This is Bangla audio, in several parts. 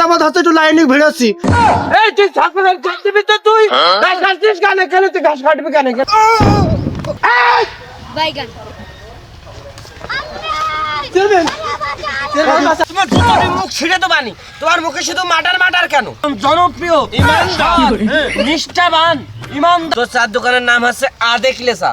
যাবত হচ্ছে একটু লাইনে ভিড়েছি এই তুই ঠাকুরের ঘাস দিবি তো তুই? ঘাস কাটছিস কেন? কেন তুই ঘাস কাটবি কেন? কেন? বাইগান। তোমার জুতোর মুখ ছিঁড়ে তো বানি তোমার মুখে শুধু মাটার মাটার কেন? জনপ্রিয়। ইমানদার। নিষ্ঠাবান ইমানদার। তোর চার দোকানের নাম হচ্ছে আদেক লেসা।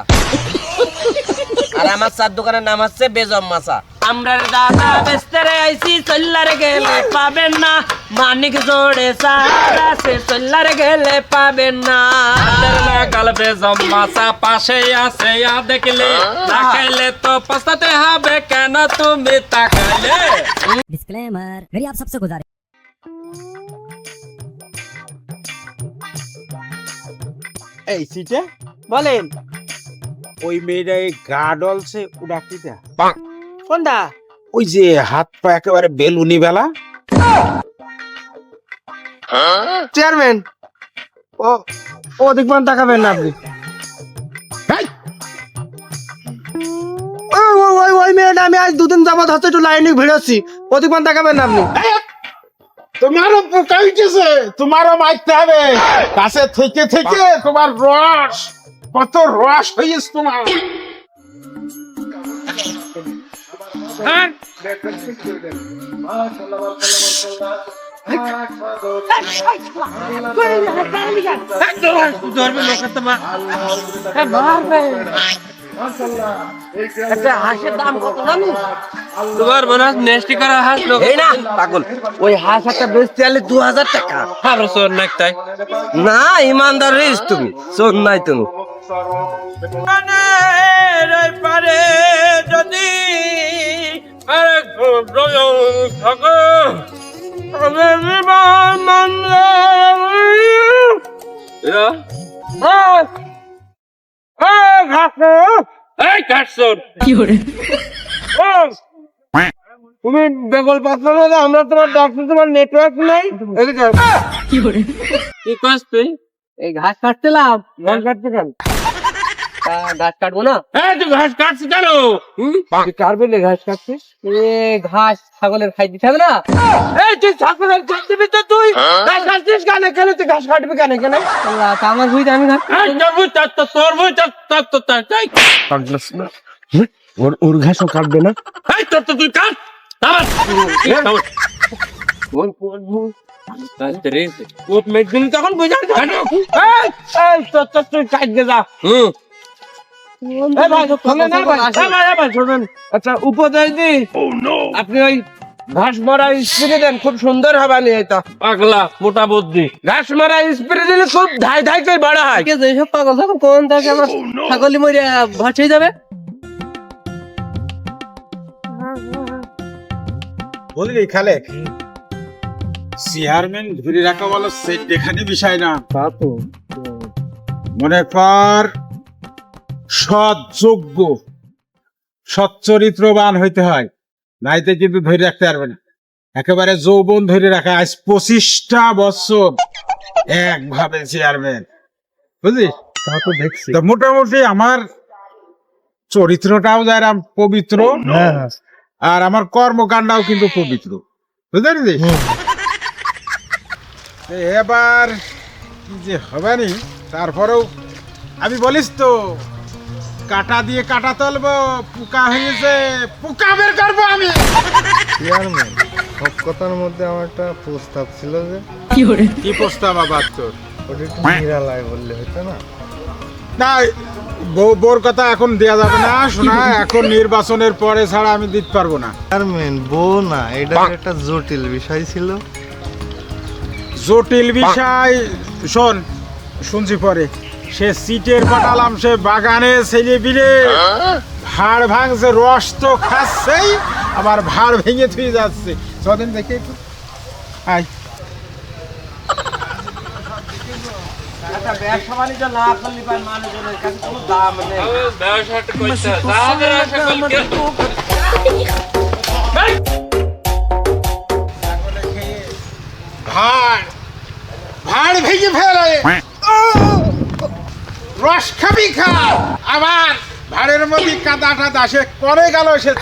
আর আমার চার দোকানের নাম হচ্ছে বেজম মাসা। আমরা দাদা বেস্তারে আইছি চল্লারে গেলে পাবেন না মানিক জোড়ে সারা সে চল্লারে গেলে পাবেন না গলবে জম্মাসা পাশে আছে ইয়া দেখলে তাকাইলে তো পস্তাতে হবে কেন তুমি তাকাইলে डिस्क्लेमर मेरी आप सबसे गुजारिश এই সিটে বলেন ওই মেয়েটা এই গা ডলছে ওটা কিটা কোনটা? ওই যে হাত পা একেবারে বেলুনি বেলা। চেয়ারম্যান ও ও দেখবেন তাকাবেন না আপনি। ওই ওই ওই ওই মেয়েটা আমি আজ দুদিন যাবত হচ্ছে একটু লাইনে তাকাবেন না আপনি। তোমারও পোকা উঠেছে তোমারও মারতে হবে। কাছে থেকে থেকে তোমার রস কত রস হয়েছে তোমার। ধরবে লোকের তো মা একটা হাঁসের দাম কত জানি তোমার মনে হয় নেস্টি করা হাস লোক? এই না পাগল। ওই হাঁস একটা বেচতে আলে দু হাজার টাকা আরও সোর নাকটাই না ইমানদার রেস তুমি শোন নাই তুমি। পারে যদি আরে থাকো আমি বিমান মানলে এই কাটছর তুমি বেগল পাচ্ছ না আমরা তোমার ডাক্তার তোমার নেটওয়ার্ক নাই। কি তুই? এই ঘাস কাটছিলাম। ঘাস কাটতে কেন? ঘাস কাটবো না? এই তুই ঘাস কাটছিস কেন? তুই কাটবে না ঘাস কাটছিস? এ ঘাস ছাগলের খাই দিতে হবে না? এই তুই ছাগলের ঘাস দিবি তো তুই। ঘাস কাটছিস কেন? কেন তুই ঘাস কাটবি কেন কেন আমার বুঝতে আমি ঘাস এই তোর তো তোর তার তার তো তার তাই। ওর ওর ঘাসও কাটবে না? এই তোর তো তুই কাট তখন তুই যা হুম আচ্ছা উপদেশ দি আপনি ওই ঘাস মারা স্প্রে দেন খুব সুন্দর হবে নিয়ে এটা পাগলা মোটা বুদ্ধি ঘাস মারা স্প্রে দিলে খুব ধাই ধাই করে বড় হয় যেসব পাগল থাকো কোন থাকে আমার ছাগলি মরে ভাসিয়ে যাবে খালেক চেয়ারম্যান ধরে রাখা বলো সেট বিষয় না। মনে কর সৎ যোগ্য সচ্চরিত্রবান হইতে হয়। নাইতে কিন্তু ধরে রাখতে পারবে না। একেবারে যৌবন ধরে রাখা আজ পঁচিশটা বছর একভাবে চেয়ারম্যান। বুঝলি? তা তো দেখছি। মোটামুটি আমার চরিত্রটাও যারা পবিত্র হ্যাঁ হ্যাঁ। আর আমার কর্মকাণ্ডাও কিন্তু পবিত্র। বুঝতে পারলি তো এবার কি যে হবে নি তারপরেও আমি বলিস তো কাটা দিয়ে কাটা তুলবো পোকা হয়েছে পোকা বের করব আমি। চেয়ারম্যান সব কথার মধ্যে আমার একটা প্রস্তাব ছিল যে কি প্রস্তাব আবার তোর? ওটা একটু নিরালায় বললে হতো না? না বোর কথা এখন দেয়া যাবে না শোনা এখন নির্বাচনের পরে ছাড়া আমি দিতে পারব না। চেয়ারম্যান বউ না এটা একটা জটিল বিষয় ছিল। জটিল বিষয় শোন শুনছি পরে। সে সিটের পাঠালাম সে বাগানে ছেলে বিলে ভাড় ভাঙছে রস তো খাচ্ছেই আবার ভাড় ভেঙে থুয়ে যাচ্ছে। চলেন দেখে একটু। আয়। ব্যবসা বাণিজ্য না করলে পায় মানুষজনের কাছে কোনো দাম নেই। ব্যবসাটা কইতে যাদের আশা করলে ভাড় ভাড় ভেঙে ফেলে। রস খাবি খা। আবার ভাড়ের মধ্যে কাদা টাদা সে করে গেল সে।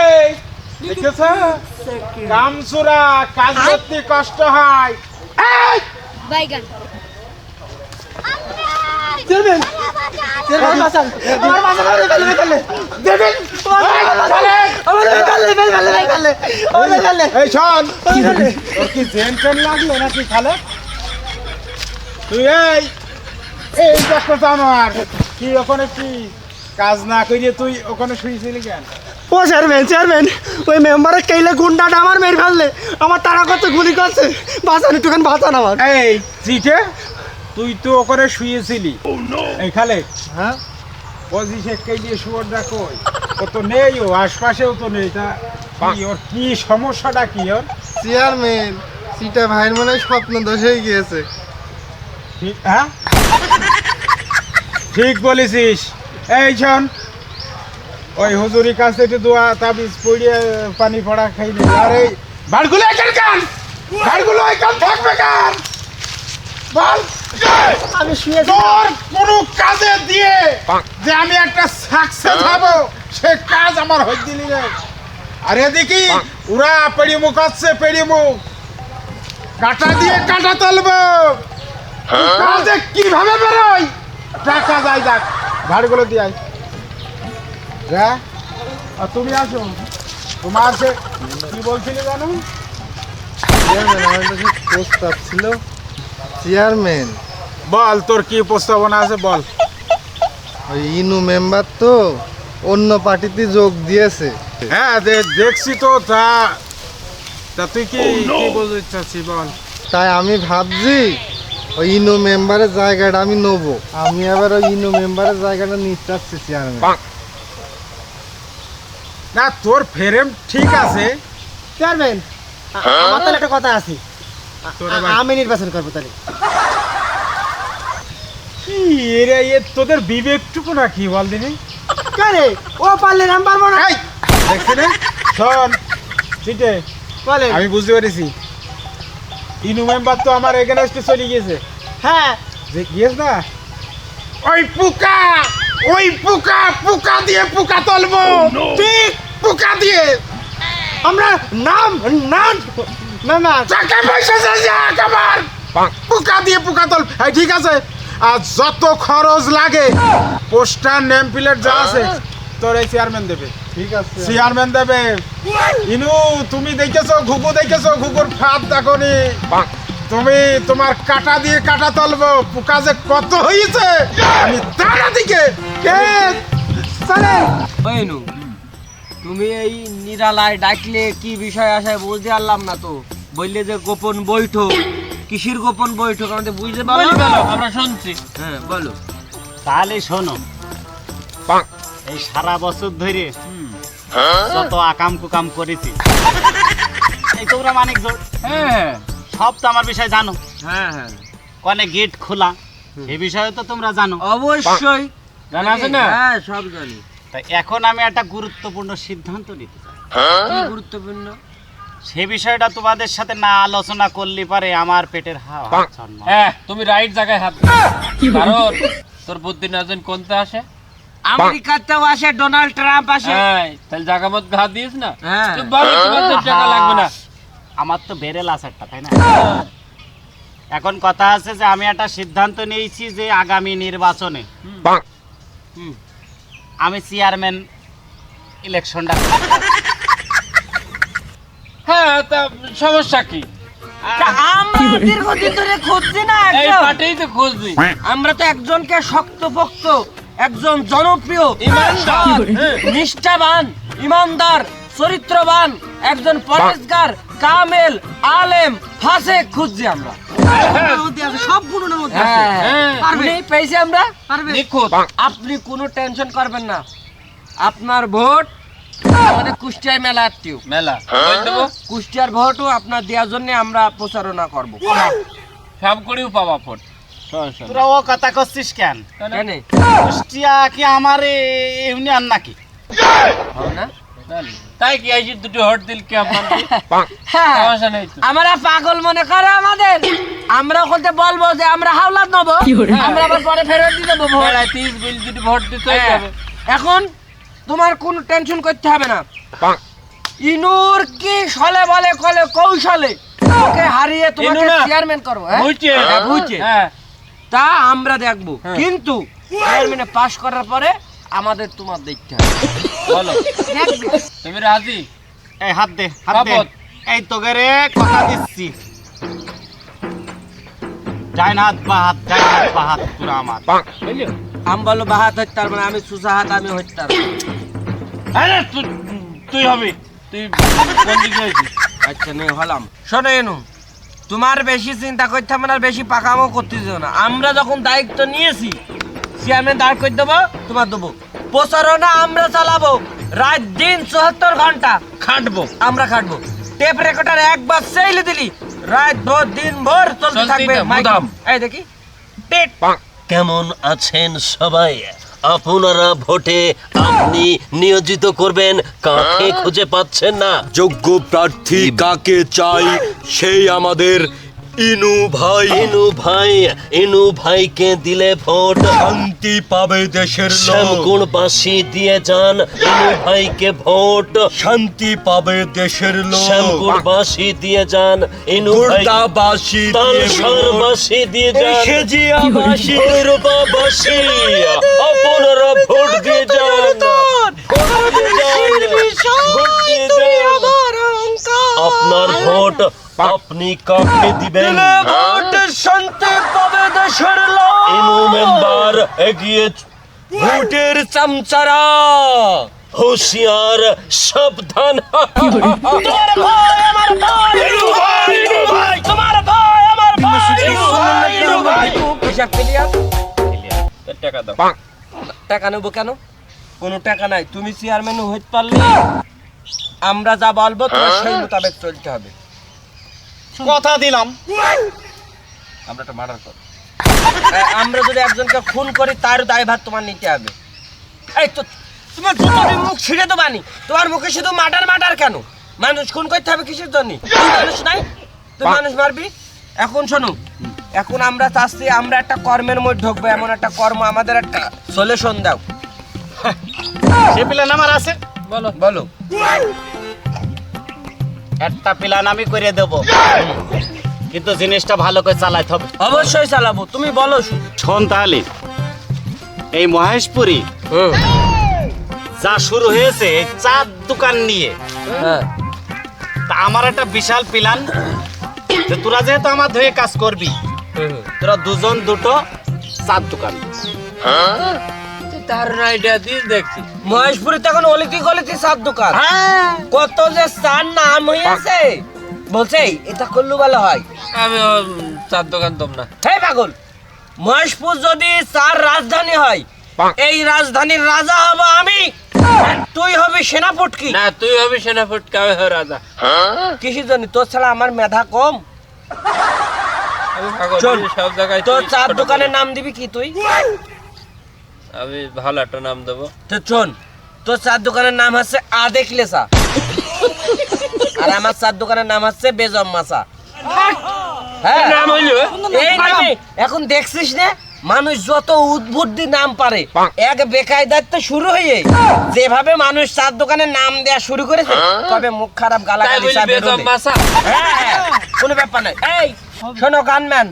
এই দেখেছ? কামসুরা কাজ করতে কষ্ট হয়! বাইগান। চেয়ারম্যান চেয়ারম্যান বাঁচান। আমার বাঁচান আমার ফেলে ফেলে দেখেন আমার ফেলে ফেলে ফেলে ফেলে আমার ফেলে এই শোন। তোর কি জেন টেন লাগল নাকি খালে তুই এই এই দেখো জানোয়ার কি ওখানে কি? কাজ না করিয়ে তুই ওখানে শুয়েছিলি কেন? ও চেয়ারম্যান চেয়ারম্যান ওই মেম্বারের কেইলে গুন্ডাটা আমার মেরে ফেললে আমার তারা করতে গুলি করছে? বাঁচান একটুখানি বাঁচান আমার। এই চিটে তুই তো ওখানে শুয়েছিলি এই খালে হ্যাঁ? পঁচিশে কেজি শুয়োরটা কই? ও তো নেই ও আশপাশেও তো নেই তা ওর কি সমস্যাটা কি ওর? চেয়ারম্যান সিটা ভাইয়ের মনে হয় স্বপ্ন দোষ হয়ে গিয়েছে। ঠিক হ্যাঁ? ঠিক বলেছিস। এই শোন ওই হুজুরি কাছে একটু দোয়া তাবিজ পড়িয়ে পানি পড়া খাই নি। আর এই বাড়গুলো এখান কান? বাড়গুলো এখান থাকবে কান? বল। আমি শুয়েছি তোর কোনো কাজে দিয়ে যে আমি একটা সাকসেস হব সে কাজ আমার হয়ে দিলি রে। আরে দেখি ওরা পেড়ি মুখ আছে পেড়ি মুখ কাটা দিয়ে কাটা তুলবো। কাজে কীভাবে বেরোয় টাকা যায় যাক। ভাড়গুলো দিয়ে আয়। যা আর তুমি আসো। তোমার সে কি বলছিলে জানো? চেয়ারম্যান আমার কাছে প্রস্তাব ছিল চেয়ারম্যান বল তোর কি প্রস্তাবনা আছে বল। ওই ইনু মেম্বার তো অন্য পার্টিতে যোগ দিয়েছে। হ্যাঁ দেখছি তো তা তা তুই কি কি বলতে চাচ্ছি বল। তাই আমি ভাবছি ওই ইনু মেম্বারের জায়গাটা আমি নেব। আমি আবার ওই ইনু মেম্বারের জায়গাটা নিতে চাচ্ছি চেয়ারম্যান না তোর ফেরেম ঠিক আছে। চেয়ারম্যান আমার তাহলে একটা কথা আছে। আমি নির্বাচন করব তাহলে। কি এ তোদের বিবেকটুকু না কি বল দিনি কে ও পারলে আমি পারব না। এই দেখছি রে? শোন আমি বুঝতে পেরেছি। ইনু মেম্বার তো আমার এগেনস্টে চলে গিয়েছে। হ্যাঁ। যে গিয়েছ না? ওই পোকা! ওই পোকা! পোকা দিয়ে পোকা তুলবো। ঠিক পোকা দিয়ে। আমরা নাম নাম। মেম্বার টাকা পয়সা যাক আমার। পোকা। দিয়ে পোকা তোল। ঠিক আছে। আর যত খরচ লাগে পোস্টার নেম প্লেট যা আছে তোর এই চেয়ারম্যান দেবে। ঠিক আছে। চেয়ারম্যান দেবে। ইনু তুমি দেখেছ ঘুঘু দেখেছ ঘুঘুর ফাঁদ দেখনি তুমি তোমার কাটা দিয়ে কাটা তুলবো পোকা যে কত হয়েছে আমি তারা দিকে কে চলে? ওইনু তুমি এই নিরালায় ডাকলে কি বিষয় আসায় বুঝতে পারলাম না তো। বললে যে গোপন বৈঠক কিসির গোপন বৈঠক আমাদের বুঝতে পারল বলি বলো, আমরা শুনছি। হ্যাঁ বলো। তাহলে শোনো। এই সারা বছর ধরে যত আকাম কুকাম করেছি। এই তোমরা মানিক জোর হ্যাঁ। হ্যাঁ সব তো আমার বিষয় জানো। হ্যাঁ হ্যাঁ। কনে গেট খোলা এই বিষয়ে তো তোমরা জানো। অবশ্যই। জানা আছে না? হ্যাঁ সব জানি। তা এখন আমি একটা গুরুত্বপূর্ণ সিদ্ধান্ত নিতে চাই। কি গুরুত্বপূর্ণ? সে বিষয়টা তোমাদের সাথে না আলোচনা করলে পারে আমার পেটের হাওয়া হ্যাঁ তুমি রাইট জায়গায় হাত দিয়েছ। কারণ তোর বুদ্ধি নাজন কোনতে আসে? আমেরিকাতেও আসে ডোনাল্ড ট্রাম্প আসে হ্যাঁ তাহলে জায়গা মত হাত দিস না? হ্যাঁ। টাকা লাগবে না। আমার তো বেরেল আসারটা তাই না? এখন কথা আছে যে আমি একটা সিদ্ধান্ত নিয়েছি যে আগামী নির্বাচনে আমি চেয়ারম্যান ইলেকশনটা হ্যাঁ তা সমস্যা কি? আমরা খুঁজছি না এই একজন। পাটেই তো খুঁজবি আমরা তো একজনকে শক্তপোক্ত একজন জনপ্রিয় ইমানদার। হ্যাঁ, নিষ্ঠাবান ইমানদার চরিত্রবান একজন পরেশগার কামেল আলেম ফাসে খুঁজছি আমরা। সব গুণের মধ্যে হ্যাঁ। আপনি পেয়েছি আমরা? নিখুঁত। আপনি কোনো টেনশন করবেন না। আপনার ভোট আমাদের কুষ্টিয়ায় মেলা আত্মীয় মেলা। কুষ্টিয়ার ভোটও আপনার দেওয়ার জন্য আমরা প্রচারণা করব। সব করেও পাবা ফোট তোরা ও কথা করছিস কেন? কেন? কুষ্টিয়া কি আমার আর নাকি? তাই কি এই দুটো হট দিল কে আমার হ্যাঁ। সমস্যা নেই তো। আমরা পাগল মনে করে আমাদের। আমরা ওখানে বলব যে আমরা হাওলাত নেব। আমরা আবার পরে ফেরত দিয়ে দেবো তিরিশ বিল দুটো ভোট দিতে হ্যাঁ। এখন তোমার কোনো টেনশন করতে হবে না। ইনুর কি সলে বলে কলে কৌশলে? ওকে হারিয়ে তোমাকে চেয়ারম্যান করব হ্যাঁ? বুঝছে। হ্যাঁ, বুঝছে। হ্যাঁ। তা আমরা দেখব। কিন্তু চেয়ারম্যানে পাশ করার পরে আমাদের তোমার দেখতে হবে। বলো। তুমি রাজি? এই হাত দে হাত দে। এই তোকে রে কথা দিচ্ছি। ডাইন হাত বা হাত ডাইন হাত বা হাত পুরো আমার। বুঝলো আমি বলো আমি সুসা হাত আমি হইতে আরে তুই তুই হবি? তুই কোন দিকে আচ্ছা নেই হলাম। শোনো এনু। তোমার বেশি চিন্তা করতে হবে না বেশি পাকামো করতে দিও না। আমরা যখন দায়িত্ব নিয়েছি চেয়ারম্যান দাঁড় করে দেবো তোমার দেবো। প্রচারণা আমরা চালাবো রাত দিন চুয়াত্তর ঘণ্টা খাটবো আমরা খাটবো। টেপ রেকর্ডার একবার সেইলে দিলি রাত ভোর দিন ভোর চলতে থাকবে। এই দেখি। কেমন আছেন সবাই? আপনারা ভোটে আপনি নিয়োজিত করবেন কাকে খুঁজে পাচ্ছেন না? যোগ্য প্রার্থী কাকে চাই সেই আমাদের ইনু ভাই। ইনু ভাই ইনু ভাইকে দিলে ভোট। শান্তি পাবে দেশের লোক। শ্যামকুণবাসী দিয়ে যান ইনু ভাইকে ভোট। শান্তি পাবে দেশের লোক। শ্যামকুণবাসী দিয়ে যান ইনু ভাই। গুর্দাবাসী দিয়ে তালসারবাসী দিয়ে যান। সেজিয়াবাসী ভৈরবাবাসী আপনারা ভোট দিয়ে যান। ভোট দিয়ে যান, ভোট দিয়ে যান। আপনার ভোট আপনি কাকে দিবেন? ভোট শান্তি পাবে দেশের লোক! ইনু মেম্বার এগিয়ে ভোটের চামচারা! হুঁশিয়ার সাবধান। তোমার ভাই আমার ভাই! ইনু ভাই ইনু ভাই! তোমার ভাই আমার ভাই! ইনু ভাই ইনু ভাই! হিসাব ক্লিয়ার টাকা দাও। টাকা নেব কেন? কোনো টাকা নাই। তুমি চেয়ারম্যান হইতে পারলে। আমরা যা বলব তোমার সেই মোতাবেক চলতে হবে। কথা দিলাম। আমরা একটা মার্ডার করি আমরা যদি একজনকে খুন করি তার দায়ভার তোমার নিতে হবে। এই তো তোমার জুতো দিয়ে মুখ ছিঁড়ে তো বানি তোমার মুখে শুধু মার্ডার মার্ডার কেন? মানুষ খুন করতে হবে কিসের জন্য? তুই মানুষ নাই? তুই মানুষ মারবি? এখন শোনো এখন আমরা চাচ্ছি আমরা একটা কর্মের মধ্যে ঢুকবো এমন একটা কর্ম আমাদের একটা সলিউশন দাও। সে প্ল্যান আমার আছে। বলো। বলো। একটা প্ল্যান আমি করে দেব। কিন্তু জিনিসটা ভালো করে চালাইতে হবে। অবশ্যই চালাবো তুমি বলো শোন। তাহলে এই মহেশপুরি হুম। যা শুরু হয়েছে এই চার দোকান নিয়ে হ্যাঁ। তা আমার একটা বিশাল প্ল্যান যে তোরা যেহেতু আমার ধুয়ে কাজ করবি তোরা দুজন দুটো চার দোকান। তার দিস দেখছি। মহেশপুরে তখন অলিতি গলিতি সাত দোকান। কত যে চার নাম হয়েছে বলছে এটা করলু ভালো হয়। আমি চার দোকান তোম না। হে পাগল মহেশপুর যদি চার রাজধানী হয় এই রাজধানীর রাজা হব আমি। তুই হবি সেনাপটকি না তুই হবি সেনাপট কাবে হয় রাজা। কিসের জন্য তোর ছাড়া আমার মেধা কম। আমি পাগল চল। তুই সব জায়গায় তোর চার দোকানের নাম দিবি কি তুই? আমি ভালো একটা নাম দেবো। তো শোন তোর চার দোকানের নাম হচ্ছে আদেক লেসা। আর আমার চার দোকানের নাম হচ্ছে বেজম মাসা। হ্যাঁ? এখন দেখছিস না মানুষ যত উদ্বুদ্ধি নাম পারে এক বেকায়দার তো শুরু হয়ে যেভাবে মানুষ চার দোকানের নাম দেয়া শুরু করেছে তবে মুখ খারাপ। মাসা। হ্যাঁ, হ্যাঁ, কোনো ব্যাপার নাই এই। শোনো গানম্যান।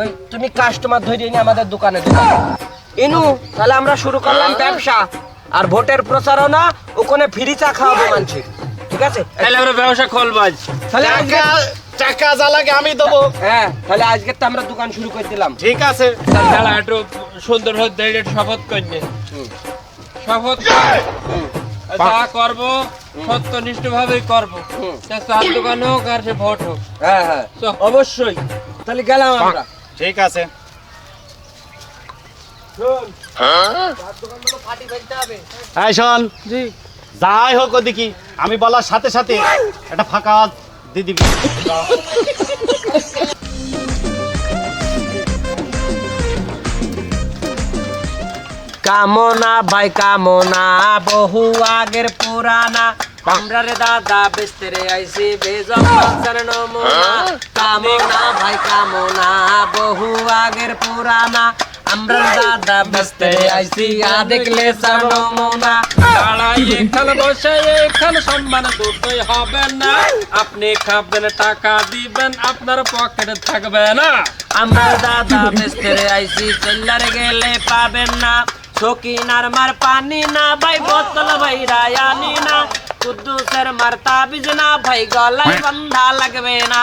ওই তুমি কাস্টমার ধরে নিয়ে আমাদের দোকানে দিবা ইনু তাহলে আমরা শুরু করলাম ব্যবসা। আর ভোটের প্রচারণা ওখানে ফ্রি চা খাওয়াবো মানুষে। ঠিক আছে? তাহলে আমরা ব্যবসা খুলবো আজ। তাহলে আজকে টাকা যা লাগে আমি দেবো। হ্যাঁ তাহলে আজকে তো আমরা দোকান শুরু করে দিলাম। ঠিক আছে। তাহলে একটু সুন্দর হয়ে দাঁড়িয়ে শপথ করবে। শপথ। যা করব সত্যনিষ্ঠ ভাবেই করব। সে চার দোকান হোক আর সে ভোট হোক। হ্যাঁ হ্যাঁ। অবশ্যই। তাহলে গেলাম আমরা। ঠিক আছে। এই শোন। জি। যাই হোক ওদিকে আমি বলার সাথে সাথে একটা ফাঁকা দিয়ে দিবি। কামনা ভাই কামনা বহু আগের পুরানা। আমরা রে দাদা বেচতে রে আইসি বেজম নমুনা। কামনা ভাই কামনা বহু আগের পুরানা। আমরা দাদা বেচতে আইছি আ দেখলে স্যার নমুনা দাঁড়াই এখানে বসে এখানে সম্মান দুটোই হবে না। আপনি খাবেন টাকা দিবেন আপনার পকেটে থাকবে না। আমরা দাদা বেচতে আইছি চল্লার গেলে পাবেন না। সকিনার মার পানি না ভাই বোতল ভাই রায়ানি না। কুদ্দুসের মার তাবিজ না ভাই গলায় বন্ধা লাগবে না।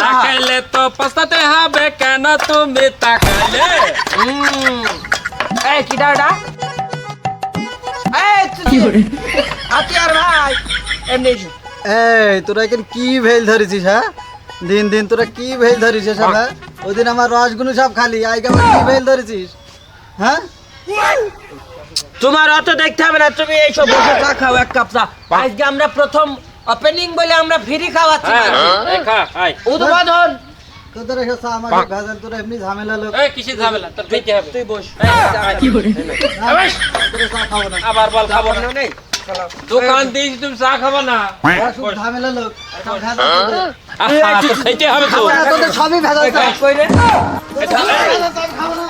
তাকাইলে তো পস্তাতে হবে কেন তুমি তাকাইলে। এই কিটা ওটা এই হাতিয়ার ভাই এমনি। এই তোরা এখন কি ভেল ধরেছিস হ্যাঁ? দিন দিন তোরা কি ভেল ধরেছিস সব হ্যাঁ? ওই দিন আমার রসগুলো সব খালি কি ভেল ধরেছিস হ্যাঁ? তোমার অত দেখতে হবে না তুমি এইসব বসে চা খাও এক কাপ চা। আজকে আমরা প্রথম ওপেনিং বলে আমরা ফ্রি খাওয়াচ্ছি। হ্যাঁ, এই খা, উদ্বোধন। তোদের এসে তোরা এমনি ঝামেলা লোক। এই ঝামেলা? তোর দিতে হবে। তুই বস। তোরা চা খাব না। আবার বল খাব না। নেই? দোকান দিয়েছি তুমি চা খাব না। ঝামেলা লোক। সব ভেজাল তো খাইতে হবে তো। তোদের সবই ভেজাল চা। কই রে? ভেজাল চা খাব না।